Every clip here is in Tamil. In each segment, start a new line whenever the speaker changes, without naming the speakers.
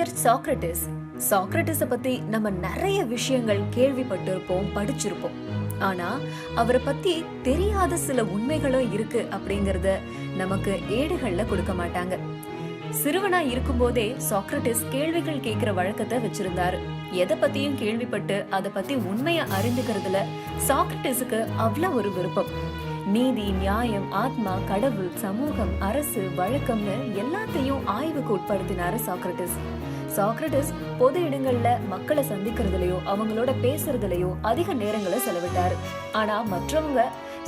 இவர் சாக்ரட்டிஸ். சாக்ரட்டிஸ பத்தி நம்ம நிறைய விஷயங்கள் கேள்விப்பட்டிருப்போம் படிச்சிருப்போம். ஆனா அவரை பத்தி தெரியாத சில உண்மைகளும் இருக்கு அப்படிங்கறத நமக்கு ஏடுகள்ல கொடுக்க மாட்டாங்க. சிறுவனா இருக்கும்போதே சாக்ரட்டிஸ் கேள்விகள் கேட்கிற வழக்கத்தை வச்சிருந்தாரு. எதை பத்தியும் கேள்விப்பட்டு அதை பத்தி உண்மையை அறிந்துக்கிறதுல சாக்ரட்டிஸுக்கு அவ்வளவு ஒரு விருப்பம். நீதி நியாயம் ஆத்மா கடவுள் சமூகம் அரசு வழக்கம்னு எல்லாத்தையும் ஆய்வுக்கு உட்படுத்தினாரு சாக்ரட்டிஸ். சாக்ரட்டிஸ் பொது இடங்கள்ல மக்களை சந்திக்கிறதுலயோ அவங்களோட பேசுறதுலயோ அதிக நேரங்களை செலவிட்டாரு. ஆனா மற்றவங்க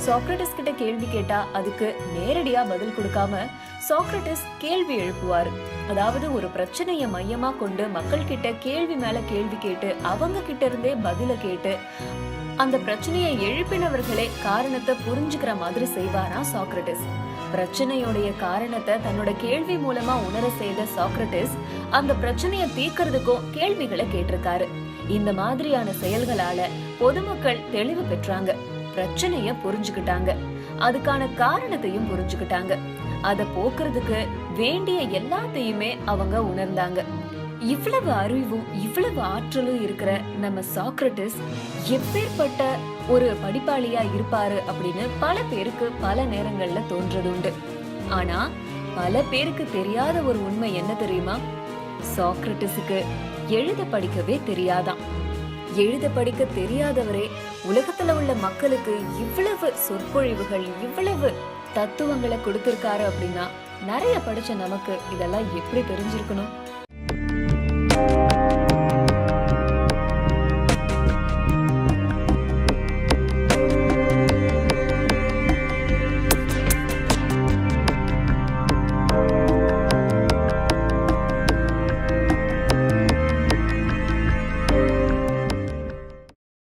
சாக்ரட்டிஸ் கிட்ட கேள்வி கேட்டா அதுக்கு நேரடியா பதில் கொடுக்காம சாக்ரட்டிஸ் கேள்வி எழுப்புவார். அதாவது ஒரு பிரச்சனையை மையமா கொண்டு மக்கள் கிட்ட கேள்வி மேல கேள்வி கேட்டு அவங்க கிட்ட இருந்தே பதில கேட்டு அந்த பிரச்சனையை எழுப்பினவர்களே காரணத்தை புரிஞ்சுக்கிற மாதிரி செய்வாரா சாக்ரட்டிஸ்? பிரச்சனையோடைய காரணத்தை தன்னோட கேள்வி மூலமா உணர செய்த சாக்ரட்டிஸ் அந்த பிரச்சனையை தீர்க்கறதுக்கும் கேள்விகளை கேட்டிருக்காரு. இந்த மாதிரியான செயல்களால பொதுமக்கள் தெளிவு பெற்றாங்க பிரச்சனைய புரிஞ்சுக்கிட்டாங்க அதுக்கான காரணத்தையும் புரிஞ்சுக்கிட்டாங்க. அதை போக்குறதுக்கு வேண்டிய எல்லாத்தையுமே அவங்க உணர்ந்தாங்க. இவ்வளவு அறிவும் இவ்வளவு ஆற்றலும் இருக்கிற நம்ம சாக்ரட்டிஸ் எப்பேற்பட்ட ஒரு படிப்பாளியா இருப்பாரு அப்படின்னு பல பேருக்கு பல நேரங்கள்ல தோன்றது உண்டு. ஆனா பல பேருக்கு தெரியாத ஒரு உண்மை என்ன தெரியுமா? சாக்ரட்டிஸுக்கு எழுத படிக்கவே தெரியாதாம் எழுத படிக்க தெரியாதவரே உலகத்துல உள்ள மக்களுக்கு இவ்வளவு சொற்பொழிவுகள் இவ்வளவு தத்துவங்களை கொடுத்திருக்காரு அப்படின்னா நிறைய படிச்ச நமக்கு இதெல்லாம் எப்படி தெரிஞ்சிருக்கணும்?